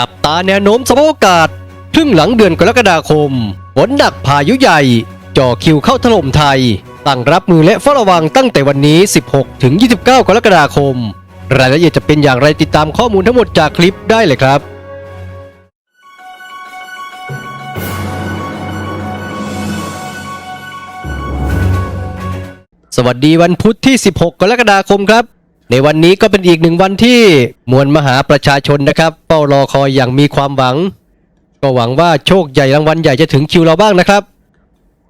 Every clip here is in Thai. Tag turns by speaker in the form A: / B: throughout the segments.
A: จับตาแนวโน้มสภาพอากาศครึ่งหลังเดือนกรกฎาคมฝนหนักพายุใหญ่จ่อคิวเข้าถล่มไทยตั้งรับมือและเฝ้าระวังตั้งแต่วันนี้ 16 ถึง 29 กรกฎาคม รายละเอียดจะเป็นอย่างไรติดตามข้อมูลทั้งหมดจากคลิปได้เลยครับสวัสดีวันพุธที่ 16 กรกฎาคมครับ ในวันนี้ก็เป็นอีกหนึ่งวันที่มวลมหาประชาชนนะครับเฝ้ารอคอยอย่างมีความหวัง ก็หวังว่าโชคใหญ่รางวัลใหญ่จะถึงคิวเราบ้างนะครับ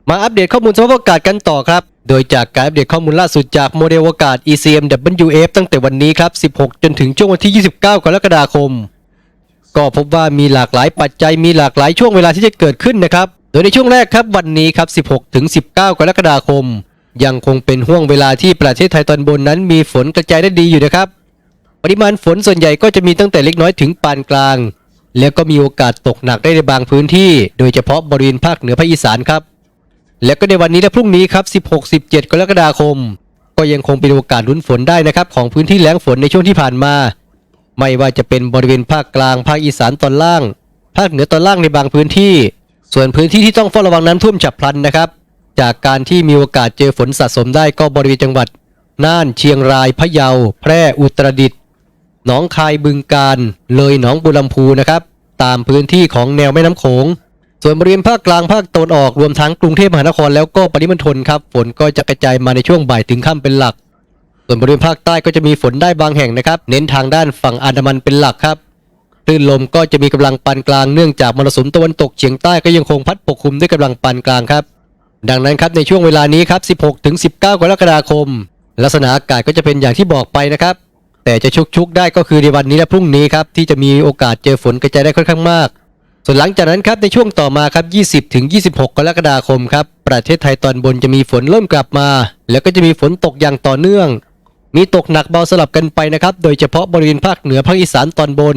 A: มาอัปเดตข้อมูลสภาพอากาศกันต่อครับ โดยจากการอัปเดตข้อมูลล่าสุดจากโมเดลอากาศ ECMWF ตั้งแต่วันนี้ครับ 16 จนถึงช่วงวันที่ 29 กรกฎาคม ก็พบว่ามีหลากหลายปัจจัยมีหลากหลายช่วงเวลาที่จะเกิดขึ้นนะครับ โดยในช่วงแรกครับวันนี้ครับ 16 ถึง 19 กรกฎาคม ยังคงเป็นห่วงเวลาที่ประเทศไทยตอนบนนั้นมีฝนกระจายได้ดีอยู่นะครับ ปริมาณฝนส่วนใหญ่ก็จะมีตั้งแต่เล็กน้อยถึงปานกลาง แล้วก็มีโอกาสตกหนักได้ในบางพื้นที่ โดยเฉพาะบริเวณภาคเหนือภาคอีสานครับ แล้วก็ในวันนี้และพรุ่งนี้ครับ 16-17 กรกฎาคม ก็ยังคงเป็นโอกาสลุ้นฝนได้นะครับของพื้นที่แล้งฝนในช่วงที่ผ่านมา ไม่ว่าจะเป็นบริเวณภาคกลางภาคอีสานตอนล่าง ภาคเหนือตอนล่างในบางพื้นที่ ส่วนพื้นที่ที่ต้องเฝ้าระวังน้ำท่วมฉับพลันนะครับ จากการที่มีโอกาสเจอฝนสะสมได้ก็บริเวณจังหวัด น่านเชียงรายพะเยา แพร่อุตรดิตถ์หนองคายบึงการ เลยหนองบุรลำพูนะครับ ตามพื้นที่ของแนวแม่น้ำโขง ส่วนบริเวณภาคกลางภาคตะวันออกรวมทั้งกรุงเทพมหานครแล้วก็ปริมณฑลครับฝนก็จะกระจายมาในช่วงบ่ายถึงค่ำเป็นหลัก ส่วนบริเวณภาคใต้ก็จะมีฝนได้บางแห่งนะครับ เน้นทางด้านฝั่งอันดามันเป็นหลักครับคลื่นลมก็จะมีกำลังปานกลางเนื่องจากมรสุมตะวันตกเฉียงใต้ก็ยังคงพัดปกคลุมด้วยกำลังปานกลางครับ ดังนั้นครับในช่วงเวลานี้ครับ 16ถึง19 กรกฎาคม ลักษณะอากาศก็จะเป็นอย่างที่บอกไปนะครับ แต่จะชุกชุกๆได้ก็คือในวันนี้และพรุ่งนี้ครับที่จะมีโอกาสเจอฝนกระจายได้ค่อนข้างมาก ส่วนหลังจากนั้นครับในช่วงต่อมาครับ 20ถึง26 กรกฎาคมครับประเทศไทยตอนบนจะมีฝนเริ่มกลับมา แล้วก็จะมีฝนตกอย่างต่อเนื่อง มีตกหนักเบาสลับกันไปนะครับ โดยเฉพาะบริเวณภาคเหนือภาคอีสานตอนบน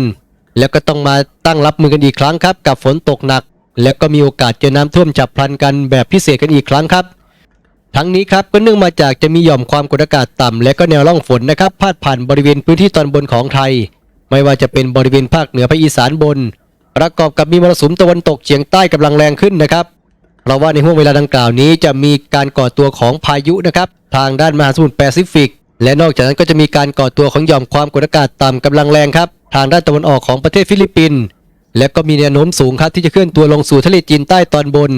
A: แล้วก็ต้องมาตั้งรับมือกันอีกครั้งครับ กับฝนตกหนัก แล้วก็มีโอกาสเจอน้ำท่วมฉับพลันกันแบบพิเศษกันอีกครั้งครับ ทั้งนี้ครับก็เนื่องมาจากจะมีหย่อมความกดอากาศต่ำและก็แนวร่องฝนนะครับพาดผ่านบริเวณพื้นที่ตอนบนของไทย ไม่ว่าจะเป็นบริเวณภาคเหนือภาคอีสานบน ประกอบกับมีมรสุมตะวันตกเฉียงใต้กำลังแรงขึ้นนะครับเพราะว่าในห่วงเวลาดังกล่าวนี้จะมีการก่อตัวของพายุนะครับทางด้านมหาสมุทรแปซิฟิก และนอกจากนั้นก็จะมีการก่อตัวของหย่อมความกดอากาศต่ำกำลังแรงครับ ทางด้านตะวันออกของประเทศฟิลิปปินส์ และก็มีแนวโน้มสูงครับที่จะเคลื่อนตัวลงสู่ทะเลจีนใต้ตอนบน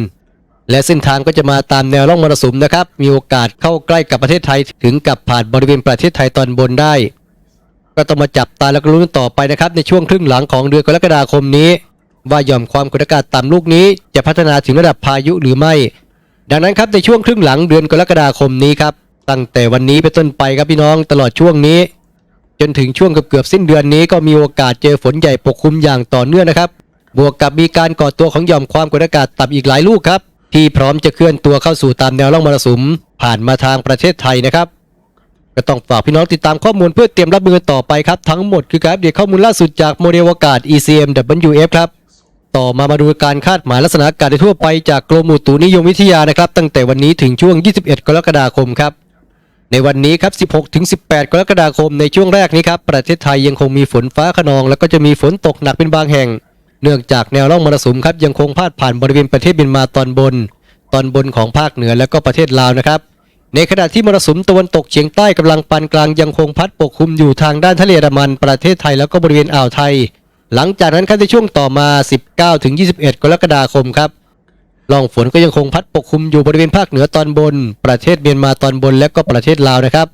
A: และเส้นทางก็จะมาตามแนวร่องมรสุมนะครับ มีโอกาสเข้าใกล้กับประเทศไทยถึงกับผ่านบริเวณประเทศไทยตอนบนได้ ก็ต้องมาจับตาแล้วก็ลุ้นต่อไปนะครับในช่วงครึ่งหลังของเดือนกรกฎาคมนี้ ว่าย่อมความกดอากาศต่ำลูกนี้จะพัฒนาถึงระดับพายุหรือไม่ ดังนั้นครับในช่วงครึ่งหลังเดือนกรกฎาคมนี้ครับตั้งแต่วันนี้เป็นต้นไปครับพี่น้องตลอดช่วงนี้ จนถึงช่วงเกือบๆสิ้นเดือนนี้ก็มีโอกาสเจอฝนใหญ่ปกคลุมอย่างต่อเนื่องนะครับ บวกกับมีการก่อตัวของหย่อมความกดอากาศต่ำอีกหลายลูกครับ ที่พร้อมจะเคลื่อนตัวเข้าสู่ตามแนวร่องมรสุม ผ่านมาทางประเทศไทยนะครับก็ต้องฝากพี่น้องติดตามข้อมูลเพื่อเตรียมรับมือต่อไปครับ ทั้งหมดคือการอัปเดตข้อมูลล่าสุดจากโมเดลอากาศ ECMWF ครับต่อมามาดูการคาดหมายลักษณะอากาศทั่วไปจากกรมอุตุนิยมวิทยานะครับ ตั้งแต่วันนี้ถึงช่วง 21 กรกฎาคมครับ ในวันนี้ครับ 16ถึง18 กรกฎาคมในช่วงแรกนี้ครับ ประเทศไทยยังคงมีฝนฟ้าขนอง แล้วก็จะมีฝนตกหนักเป็นบางแห่ง เนื่องจากแนวร่องมรสุมครับยังคงพาดผ่านบริเวณประเทศเมียนมาตอนบน ตอนบนของภาคเหนือและก็ประเทศลาวนะครับ ในขณะที่มรสุมตะวันตกเฉียงใต้กำลังปานกลางยังคงพัดปกคลุมอยู่ทางด้านทะเลอันดามันประเทศไทยแล้วก็บริเวณอ่าวไทย หลังจากนั้นครับในช่วงต่อมา 19-21 กรกฎาคมครับ ร่องฝนก็ยังคงพัดปกคลุมอยู่บริเวณภาคเหนือตอนบน ประเทศเมียนมาตอนบนและก็ประเทศลาวนะครับ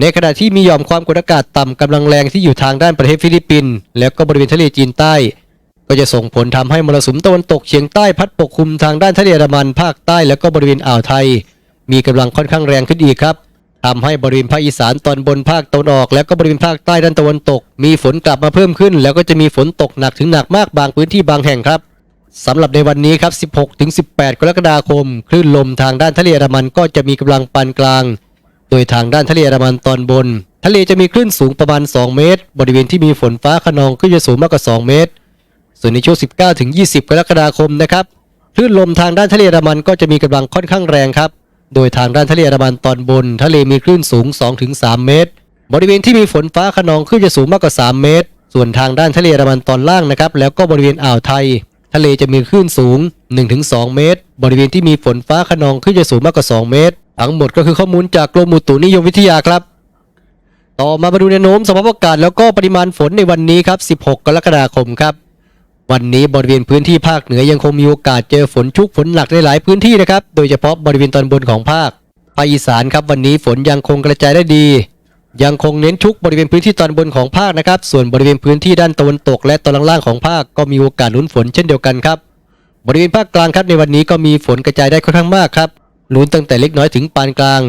A: ในขณะที่มีหย่อมความกดอากาศต่ำกำลังแรงที่อยู่ทางด้านประเทศฟิลิปปินส์แล้วก็บริเวณทะเลจีนใต้ ก็จะส่งผลทำให้มรสุมตะวันตกเฉียงใต้พัดปกคลุมทางด้านทะเลอันดามันภาคใต้แล้วก็บริเวณอ่าวไทย มีกำลังค่อนข้างแรงขึ้นอีกครับทำให้บริเวณภาคอีสานตอนบนภาคตะวันออก และก็บริเวณภาคใต้ด้านตะวันตก มีฝนกลับมาเพิ่มขึ้น แล้วก็จะมีฝนตกหนักถึงหนักมากบางพื้นที่บางแห่งครับ สำหรับในวันนี้ครับ 16-18 กรกฎาคม คลื่นลมทางด้านทะเลอันดามันก็จะมีกำลังปานกลาง โดยทางด้านทะเลอันดามันตอนบน ทะเลจะมีคลื่นสูงประมาณ 2 เมตร บริเวณที่มีฝนฟ้าขนองคลื่นจะสูงมากกว่า 2 เมตร ส่วนในช่วง 19-20 กรกฎาคมนะครับ คลื่นลมทางด้านทะเลอันดามันก็จะมีกำลังค่อนข้างแรงครับ โดยทางด้านทะเลอันดามันตอนบน ทะเลมีคลื่นสูง 2-3 เมตร บริเวณที่มีฝนฟ้าขนองคลื่นจะสูงมากกว่า 3 เมตร ส่วนทางด้านทะเลอันดามันตอนล่างนะครับ แล้วก็บริเวณอ่าวไทย ทะเลจะมีคลื่นสูง 1-2 เมตร บริเวณที่มีฝนฟ้าขนองคลื่นจะสูงมากกว่า 2 เมตร ทั้งหมดก็คือข้อมูลจากกรมอุตุนิยมวิทยาครับ ต่อมามาดูแนวโน้มสภาพอากาศแล้วก็ปริมาณฝนในวันนี้ครับ 16 กรกฎาคมครับ วันนี้บริเวณพื้นที่ภาคเหนือยังคงมีโอกาสเจอฝนชุกฝนหนักในหลายพื้นที่นะครับ โดยเฉพาะบริเวณตอนบนของภาคภาคอีสานครับวันนี้ฝนยังคงกระจายได้ดี ยังคงเน้นชุกบริเวณพื้นที่ตอนบนของภาคนะครับ ส่วนบริเวณพื้นที่ด้านตะวันตก และตอนล่างๆของภาคก็มีโอกาสลุ้นฝนเช่นเดียวกันครับ บริเวณภาคกลางครับในวันนี้ก็มีฝนกระจายได้ค่อนข้างมากครับลุ้นตั้งแต่เล็กน้อยถึงปานกลาง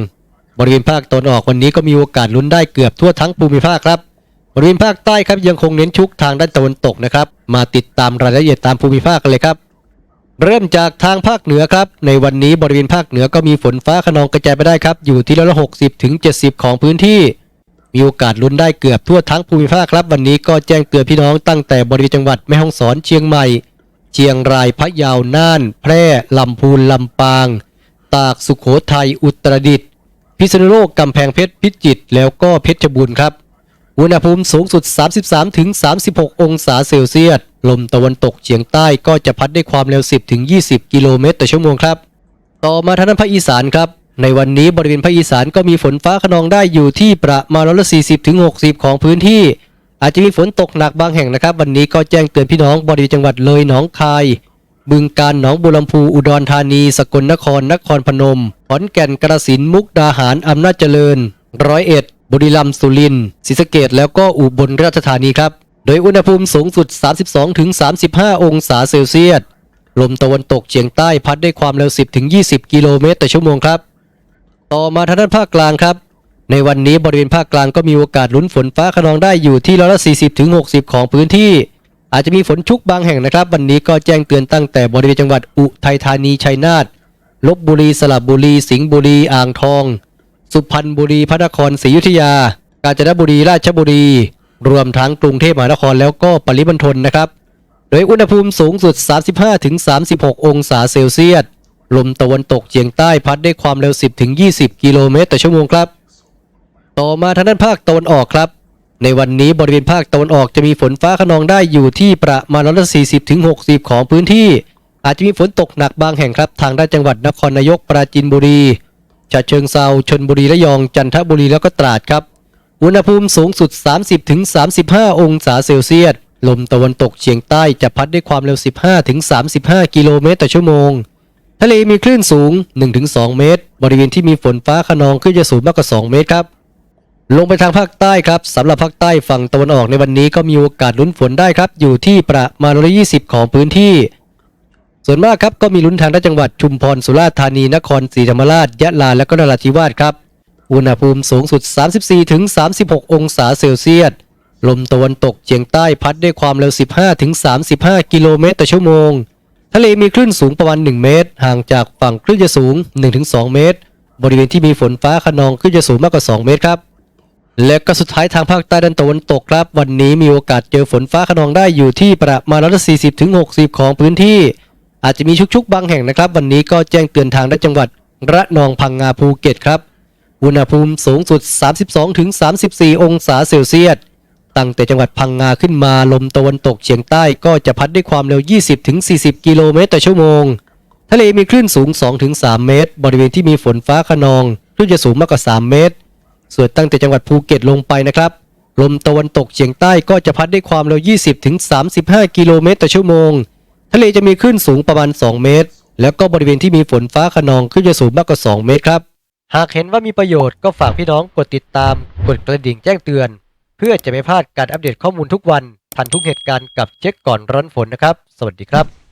A: บริเวณภาคตะวันออกวันนี้ก็มีโอกาสลุ้นได้เกือบทั่วทั้งภูมิภาคครับ บริเวณภาคใต้ครับยังคงเน้นชุกทางด้านตะวันตกนะครับ มาติดตามรายละเอียดตามภูมิภาคกันเลยครับ เริ่มจากทางภาคเหนือครับ ในวันนี้บริเวณภาคเหนือก็มีฝนฟ้าขนองกระจายไปได้ครับ อยู่ที่ร้อยละหกสิบถึงเจ็ดสิบของพื้นที่ มีโอกาสลุ้นได้เกือบทั่วทั้งภูมิภาคครับวันนี้ก็แจ้งเตือนพี่น้องตั้งแต่บริเวณจังหวัดแม่ฮ่องสอนเชียงใหม่ เชียงรายพะเยาน่าน แพร่ลำพูนลำปาง ตากสุขโขทัยอุตรดิตถ์พิษณุโลกกำแพงเพชรพิจิตรแล้วก็เพชรบูรณ์ครับอุณหภูมิสูงสุด 33 ถึง 36 องศาเซลเซียส ลมตะวันตกเฉียงใต้ก็จะพัดได้ความเร็ว 10 ถึง 20 กิโลเมตรต่อชั่วโมงครับ ต่อมาทางด้านภาคอีสานครับ ในวันนี้บริเวณภาคอีสานก็มีฝนฟ้าขนองได้อยู่ที่ประมาณร้อยละ40ถึง60ของพื้นที่ อาจจะมีฝนตกหนักบางแห่งนะครับ วันนี้ก็แจ้งเตือนพี่น้องบริเวณจังหวัดเลยหนองคาย บึงการหนองบุรลำพูอุดรธานี สกลนครนครพนมขอนแก่นกระสินมุกดาหารอำนาจเจริญ ร้อยเอ็ด บุรีรัมย์สุรินทร์ศรีสะเกดแล้วก็อุบลราชธานีครับ โดยอุณหภูมิสูงสุด 32ถึง35 องศาเซลเซียสลมตะวันตกเฉียงใต้พัดได้ความเร็ว 10ถึง20 กิโลเมตรต่อชั่วโมงครับ ต่อมาทางด้านภาคกลางครับ ในวันนี้บริเวณภาคกลางก็มีโอกาสลุ้นฝนฟ้าขนองได้อยู่ที่ร้อยละ40ถึง60 ของพื้นที่ อาจจะมีฝนชุกบางแห่งนะครับ วันนี้ก็แจ้งเตือนตั้งแต่บริเวณจังหวัดอุทัยธานีชัยนาทลบบุรีสระบุรี สิงห์บุรีอ่างทอง สุพรรณบุรีพระนครศรีอยุธยา กาญจนบุรีราชบุรี รวมทั้งกรุงเทพมหานครแล้วก็ปริมณฑลนะครับ โดยอุณหภูมิสูงสุด 35ถึง36 องศาเซลเซียส ลมตะวันตกเฉียงใต้พัดได้ความเร็ว 10ถึง20 กิโลเมตรต่อชั่วโมงครับ ต่อมาทางด้านภาคตะวันออกครับ ในวันนี้บริเวณภาคตะวันออกจะมีฝนฟ้าขนองได้อยู่ที่ประมาณร้อยละ40ถึง60 ของพื้นที่ อาจจะมีฝนตกหนักบางแห่งครับ ทางด้านจังหวัดนครนายกปราจีนบุรีฉะเชิงเซาชนบุรีระยองจันทบุรีแล้วก็ตราดครับ อุณหภูมิสูงสุด 30ถึง35 องศาเซลเซียสลมตะวันตกเฉียงใต้จะพัดได้ความเร็ว 15ถึง35 กิโลเมตรต่อชั่วโมง ทะเลมีคลื่นสูง 1-2 เมตร บริเวณที่มีฝนฟ้าขนองคลื่นจะสูงมากกว่า 2 เมตรครับ ลงไปทางภาคใต้ครับสำหรับภาคใต้ฝั่งตะวันออกในวันนี้ก็มีโอกาสลุ้นฝนได้ครับ อยู่ที่ประมาณร้อยยี่สิบของพื้นที่ ส่วนมากครับก็มีลุ้นทางด้านจังหวัดชุมพรสุราษฎร์ธานีนครศรีธรรมราชยะลาและก็นราธิวาสครับอุณหภูมิสูงสุด 34-36 องศาเซลเซียสลมตะวันตกเฉียงใต้พัดด้วยความเร็ว 15-35 กิโลเมตรต่อชั่วโมง ทะเลมีคลื่นสูงประมาณ 1 เมตร ห่างจากฝั่งคลื่นจะสูง 1-2 เมตร บริเวณที่มีฝนฟ้าขนองคลื่นจะสูงมากกว่า 2 เมตรครับ และก็สุดท้ายทางภาคใต้ด้านตะวันตกครับ วันนี้มีโอกาสเจอฝนฟ้าขนองได้อยู่ที่ประมาณร้อยละ40ถึง60ของพื้นที่ อาจจะมีชุกๆบางแห่งนะครับ วันนี้ก็แจ้งเตือนทางด้านจังหวัด ระนองพังงาภูเก็ตครับ อุณหภูมิสูงสุด 32ถึง34 องศาเซลเซียส ตั้งแต่จังหวัดพังงาขึ้นมาลมตะวันตกเฉียงใต้ก็จะพัดด้วยความเร็ว 20-40 กิโลเมตรต่อชั่วโมง ทะเลมีคลื่นสูง 2-3 เมตร บริเวณที่มีฝนฟ้าขนองคลื่นจะสูงมากกว่า 3 เมตร ส่วนตั้งแต่จังหวัดภูเก็ตลงไปนะครับ ลมตะวันตกเฉียงใต้ก็จะพัดด้วยความเร็ว 20-35 กิโลเมตรต่อชั่วโมง ทะเลจะมีคลื่นสูงประมาณ 2 เมตร แล้วก็บริเวณที่มีฝนฟ้าขนองคลื่นจะสูงมากกว่า 2 เมตรครับ หากเห็นว่ามีประโยชน์ก็ฝากพี่น้องกดติดตาม กดกระดิ่งแจ้งเตือน เพื่อจะไม่พลาดการอัปเดตข้อมูลทุกวัน ทันทุกเหตุการณ์กับเช็คก่อนร้อนฝนนะครับ สวัสดีครับ